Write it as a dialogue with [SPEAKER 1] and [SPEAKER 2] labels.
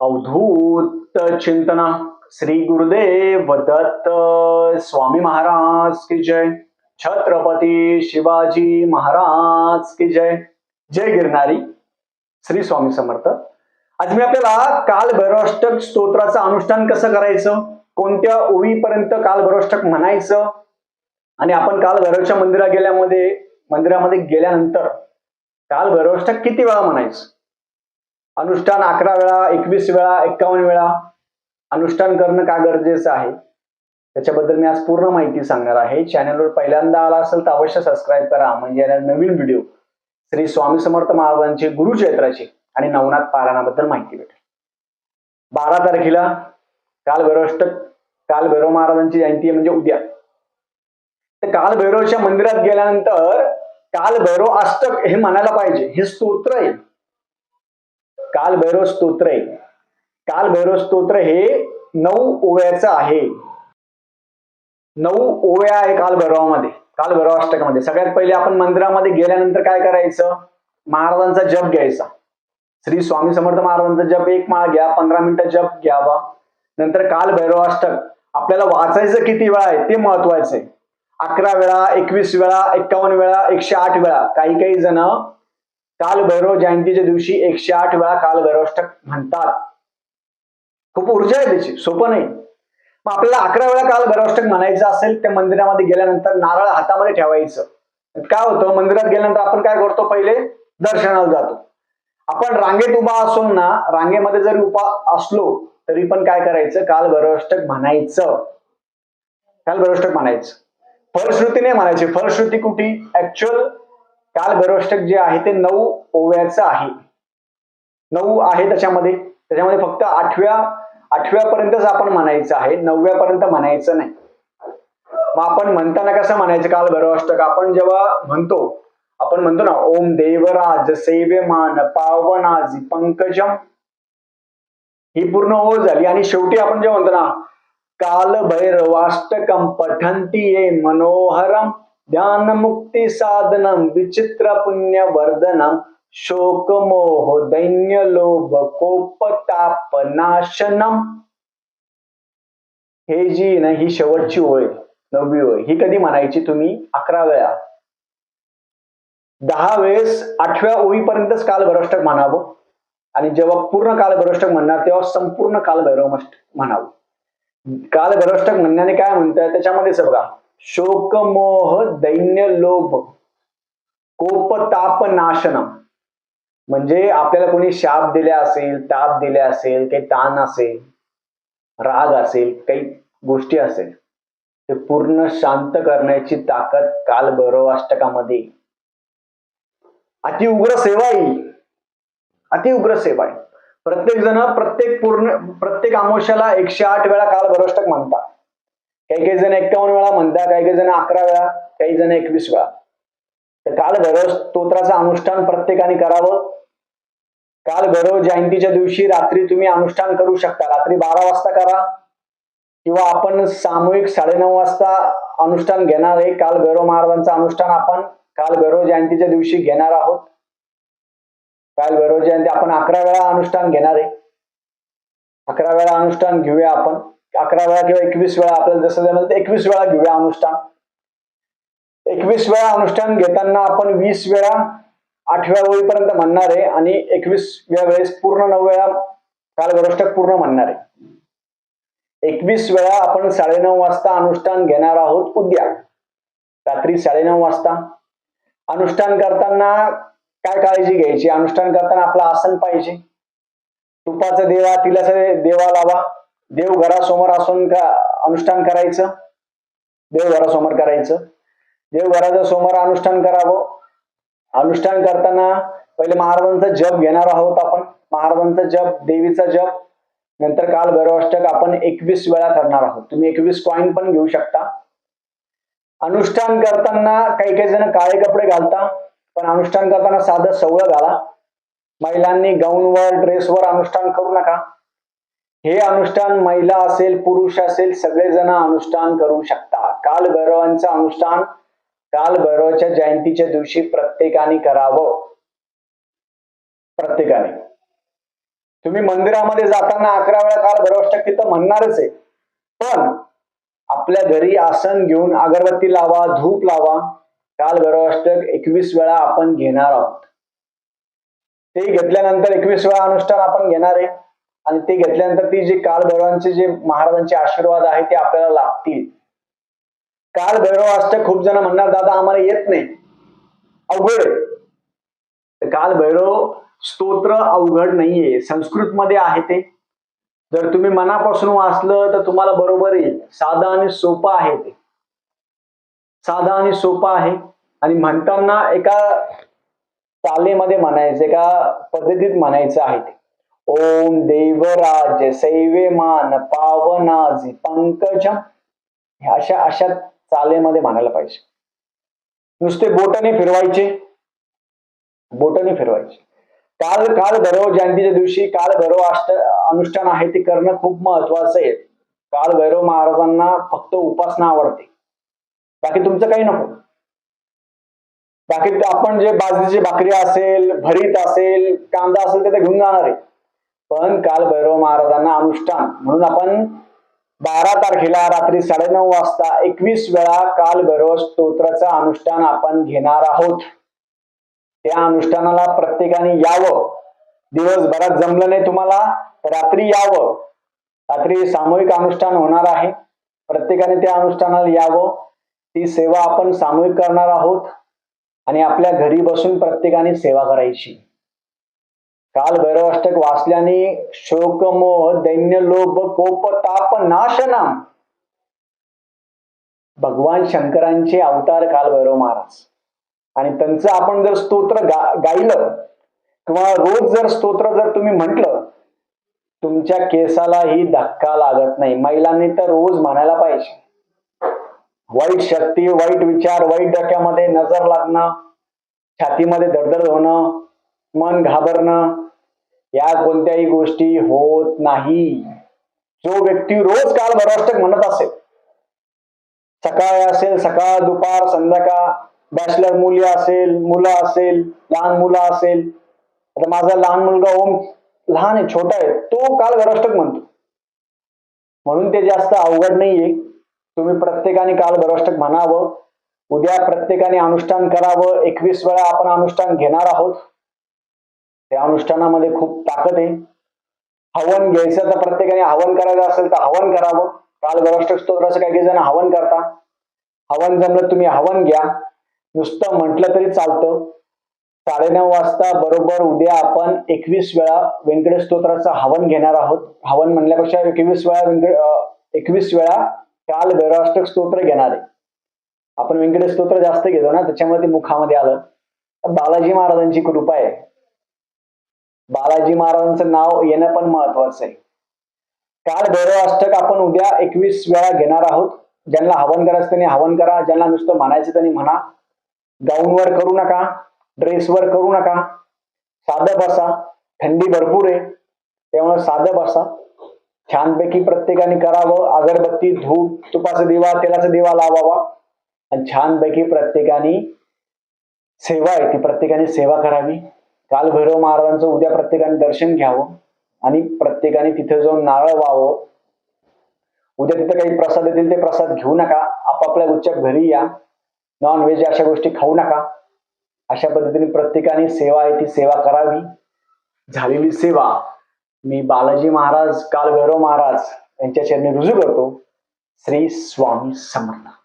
[SPEAKER 1] अवधूत चिंतना। श्री गुरुदेव दत्त स्वामी महाराज की जय। छत्रपती शिवाजी महाराज की जय। जय गिरणारी श्री स्वामी समर्थ। आज मी आपल्याला काल भैरवाष्टक स्तोत्राचं अनुष्ठान कसं करायचं? कोणत्या ओळीपर्यंत काल भैरवाष्टक म्हणायचं? आणि आपण काल भैरवच्या मंदिरात गेल्यामध्ये मंदिरामध्ये गेल्यानंतर काल भैरवाष्टक किती वेळा म्हणायचं? अनुष्ठान अकरा वेळा एकवीस वेळा एक्कावन्न वेळा. अनुष्ठान करणं का गरजेचं आहे? त्याच्याबद्दल मी आज पूर्ण माहिती सांगणार आहे. चॅनलवर पहिल्यांदा आला असेल तर अवश्य सबस्क्राईब करा. म्हणजे नवीन व्हिडिओ श्री स्वामी समर्थ महाराजांचे गुरुचैत्राची आणि नवनाथ पारायणाबद्दल माहिती भेटेल. बारा तारखेला काल भैरवाष्टक काल भैरव महाराजांची जयंती आहे म्हणजे उद्या. तर काल भैरवच्या मंदिरात गेल्यानंतर काल भैरव अष्टक हे म्हणायला पाहिजे. हे स्तोत्र आहे. कालभैरव स्तोत्र आहे कालभैरव स्तोत्र हे नऊ ओव्याचं आहे. नऊ ओव्या आहे कालभैरवामध्ये कालभैरव अष्टकामध्ये सगळ्यात पहिले आपण मंदिरामध्ये गेल्यानंतर काय करायचं? महाराजांचा जप घ्यायचा. श्री स्वामी समर्थ महाराजांचा जप एक माळ घ्या पंधरा मिनिटं जप घ्यावा. नंतर कालभैरव अष्टक आपल्याला वाचायचं किती वेळा आहे ते महत्वाचं आहे. अकरा वेळा एकवीस वेळा एक्कावन्न वेळा एकशे आठ वेळा. काही काही जण कालभैरव जयंतीच्या दिवशी एकशे आठ वेळा कालभैरवाष्टक म्हणतात. खूप ऊर्जा आहे त्याची सोपं नाही. मग आपल्याला अकरा वेळा काल भैरवाष्टक म्हणायचं असेल त्या मंदिरामध्ये गेल्यानंतर नारळ हातामध्ये ठेवायचं. काय होतं? मंदिरात गेल्यानंतर आपण काय करतो? पहिले दर्शनाला जातो. आपण रांगेत उभा असून ना रांगेमध्ये जरी उभा असलो तरी पण काय करायचं? काल भैरवाष्टक म्हणायचं. काल भैरवाष्टक म्हणायचं. फलश्रुती नाही म्हणायची. फलश्रुती कुठे ऍक्च्युअल काल गर्भष्टक जे आहे ते नऊ ओव्याचं आहे. नऊ आहे त्याच्यामध्ये. त्याच्यामध्ये फक्त आठव्या आठव्यापर्यंतच आपण म्हणायचं आहे. नवव्यापर्यंत म्हणायचं नाही. मग आपण म्हणताना कसं म्हणायचं? काल भैरवाष्टक आपण जेव्हा म्हणतो आपण म्हणतो ना ओम देवराज सेव्यमान पावनाजी पंकजम. ही पूर्ण ओळ झाली. आणि शेवटी आपण जेव्हा म्हणतो ना काल भैरवाष्टकम पठंती ये मनोहरम. ध्यान मुक्ति साधनम विचित्र पुण्य वर्धनम शोक मोह दैन्य लोभ कोप ताप नाशनम हे जी ना ही शेवटची होय नववी होय ही कधी म्हणायची तुम्ही? अकरा वेळा. दहा वेळेस आठव्या ओळीपर्यंतच काल म्हणावं. आणि जेव्हा पूर्ण काल म्हणणार तेव्हा संपूर्ण कालभैरव म्हणावं. काल म्हणण्याने काय म्हणतात? त्याच्यामध्येच बघा. शोक मोह दैन्य लोभ कोप ताप नाशनम म्हणजे आपल्याला कोणी शाप दिले असेल ताप दिले असेल काही ताण असेल राग असेल काही गोष्टी असेल ते पूर्ण शांत करण्याची ताकद काल भैरव अष्टकामध्ये अति उग्र सेवा आहे अति उग्र सेवा आहे प्रत्येक जण प्रत्येक पूर्ण प्रत्येक आमोशाला एकशे आठ वेळा काल भैरवाष्टक म्हणतात. काही काही जण एक्कावन्न वेळा म्हणतात काही काही जण अकरा वेळा काही जण एकवीस वेळा. तर काल भैरव स्तोत्राचं अनुष्ठान प्रत्येकाने करावं. काल भैरव जयंतीच्या दिवशी रात्री तुम्ही अनुष्ठान करू शकता. रात्री बारा वाजता करा. किंवा आपण सामूहिक साडेनऊ वाजता अनुष्ठान घेणार आहे. काल भैरव महाराजांचं अनुष्ठान आपण काल भैरव जयंतीच्या दिवशी घेणार आहोत. काल भैरव जयंती आपण अकरा वेळा अनुष्ठान घेणार आहे. अकरा वेळा अनुष्ठान घेऊया आपण. अकरा वेळा किंवा एकवीस वेळा आपल्याला जसं जमेल तर एकवीस वेळा घेऊया अनुष्ठान. एकवीस वेळा अनुष्ठान घेताना आपण वीस वेळा आठव्या ओळीपर्यंत म्हणणार आहे आणि एकवीसव्या वेळेस पूर्ण नऊ वेळा काल पूर्ण म्हणणार आहे. एकवीस वेळा आपण साडेनऊ वाजता अनुष्ठान घेणार आहोत उद्या. रात्री साडेनऊ वाजता. अनुष्ठान करताना काय काळजी घ्यायची? अनुष्ठान करताना आपलं आसन पाहिजे. तुपाचं देवा तिला देवा लावा. देवघरासमोर असून का अनुष्ठान करायचं? देवघरासमोर करायचं. देवघराच्या समोर अनुष्ठान करावं. अनुष्ठान करताना पहिले महाराजांचा जप घेणार आहोत आपण. महाराजांचा जप देवीचा जप. नंतर काल भैरवाष्टक आपण एकवीस वेळा करणार आहोत. तुम्ही एकवीस कॉईन पण घेऊ शकता. अनुष्ठान करताना काही काही जण काळे कपडे घालता पण अनुष्ठान करताना साधं सवळं घाला. महिलांनी गाऊनवर ड्रेसवर अनुष्ठान करू नका. हे अनुष्ठान महिला असेल पुरुष असेल सगळेजण अनुष्ठान करू शकता काल भैरवांचं अनुष्ठान काल भैरवाच्या जयंतीच्या दिवशी प्रत्येकाने करावं. प्रत्येकाने. तुम्ही मंदिरामध्ये जाताना अकरा वेळा काल भैरवाष्टक तिथं म्हणणारच आहे. पण आपल्या घरी आसन घेऊन अगरबत्ती लावा धूप लावा काल भैरवाष्टक एकवीस वेळा आपण घेणार आहोत. ते घेतल्यानंतर एकवीस वेळा अनुष्ठान आपण घेणार आहे. आणि ते घेतल्यानंतर ती जे काल भैरवांचे जे महाराजांचे आशीर्वाद आहे ते आपल्याला लागतील. काल भैरव अष्टक खूप जण म्हणणार दादा आम्हाला येत नाही. अवघड काल भैरव स्तोत्र अवघड नाहीये. संस्कृत मध्ये आहे ते. जर तुम्ही मनापासून वाचलं तर तुम्हाला बरोबर येईल. साधा आणि सोपं आहे ते. साधा आणि सोपं आहे. आणि म्हणताना एका चालेमध्ये म्हणायचं एका पद्धतीत म्हणायचं आहे ते. ओम देवराज सैवेमान पावनाजी पंकज. अशा अशा चालेमध्ये म्हणायला पाहिजे. नुसते बोटाने फिरवायचे. बोटाने फिरवायचे. काल काल भैरव जयंतीच्या दिवशी काल भैरव अष्ट अनुष्ठान आहे ते करणं खूप महत्वाचं आहे. काल भैरव महाराजांना फक्त उपासना आवडते. बाकी तुमचं काही नको. बाकी आपण जे बाजरीची भाकरी असेल भरीत असेल कांदा असेल ते तर घेऊन जाणार आहे. पण काल भैरव महाराजांना अनुष्ठान. म्हणून आपण बारा तारखेला रात्री साडेनऊ वाजता एकवीस वेळा काल भैरव स्तोत्राचं अनुष्ठान आपण घेणार आहोत. त्या अनुष्ठानाला प्रत्येकाने यावं. दिवसभरात जमलं नाही तुम्हाला रात्री यावं. रात्री सामूहिक अनुष्ठान होणार आहे. प्रत्येकाने त्या अनुष्ठानाला यावं. ती सेवा आपण सामूहिक करणार आहोत. आणि आपल्या घरी बसून प्रत्येकाने सेवा करायची. काल भैरवाष्टक वाचल्याने शोकमोह दैन्य लोभ कोप ताप नाशनाम भगवान शंकरांचे अवतार काल भैरव महाराज. आणि त्यांचं आपण जर स्तोत्र गा गायलं किंवा रोज जर स्तोत्र जर तुम्ही म्हटलं तुमच्या केसालाही धक्का लागत नाही. महिलांनी तर रोज म्हणायला पाहिजे. वाईट शक्ती वाईट विचार वाईट डोक्यामध्ये नजर लागणं छातीमध्ये धडधड होणं मन घाबरणं या कोणत्याही गोष्टी होत नाही. जो व्यक्ती रोज काल भराष्टक म्हणत असेल सकाळ असेल सकाळ दुपार संध्याकाळ बॅचलर मुली असेल मुलं असेल लहान मुलं असेल आता माझा लहान मुलगा ओम लहान आहे छोटा आहे तो काल भराष्टक म्हणतो. म्हणून ते जास्त अवघड नाहीये. तुम्ही प्रत्येकाने काल भराष्टक म्हणावं. उद्या प्रत्येकाने अनुष्ठान करावं. एकवीस वेळा आपण अनुष्ठान घेणार आहोत. या अनुष्ठानामध्ये खूप ताकद आहे. हवन घ्यायचं तर प्रत्येकाने हवन करायचं असेल तर हवन करावं. काल भराष्टक स्तोत्राचं काही काही जण हवन करता. हवन जमलं तुम्ही हवन घ्या. नुसतं म्हटलं तरी चालतं. साडेनऊ वाजता बरोबर उद्या आपण एकवीस वेळा व्यंकटेश स्तोत्राचं हवन घेणार आहोत. हवन म्हणल्यापेक्षा एकवीस वेळा व्यंकट एकवीस वेळा काल भैरवाष्टक स्तोत्र घेणार आहे. आपण व्यंकटेश स्तोत्र जास्त घेतो ना त्याच्यामुळे ते मुखामध्ये आलं. बालाजी महाराजांची कृपा आहे. बालाजी महाराजांचं नाव येणं पण महत्वाचं आहे. काल भैरव अष्टक आपण उद्या एकवीस वेळा घेणार आहोत. ज्यांना हवन करायचं त्यांनी हवन करा ज्यांना नुसतं म्हणायचं त्यांनी म्हणा. गाऊनवर करू नका ड्रेसवर करू नका. साधं बसा थंडी भरपूर आहे. त्यामुळे साधं बसा. छानपैकी प्रत्येकाने करावं. अगरबत्ती धूप तुपाचा दिवा तेलाचा दिवा लावावा. आणि छानपैकी प्रत्येकाने सेवा आहे ती. प्रत्येकाने सेवा करावी. काल भैरव महाराजांचं उद्या प्रत्येकाने दर्शन घ्यावं आणि प्रत्येकाने तिथे जाऊन नारळ व्हावं. उद्या तिथे काही प्रसाद येतील ते प्रसाद घेऊ नका. आपापल्या उच्च घरी या. नॉनव्हेज अशा गोष्टी खाऊ नका. अशा पद्धतीने प्रत्येकाने सेवा आहे ती सेवा करावी. झालेली सेवा मी बालाजी महाराज काल भैरव महाराज यांच्या चरणी रुजू करतो. श्री स्वामी समर्थ.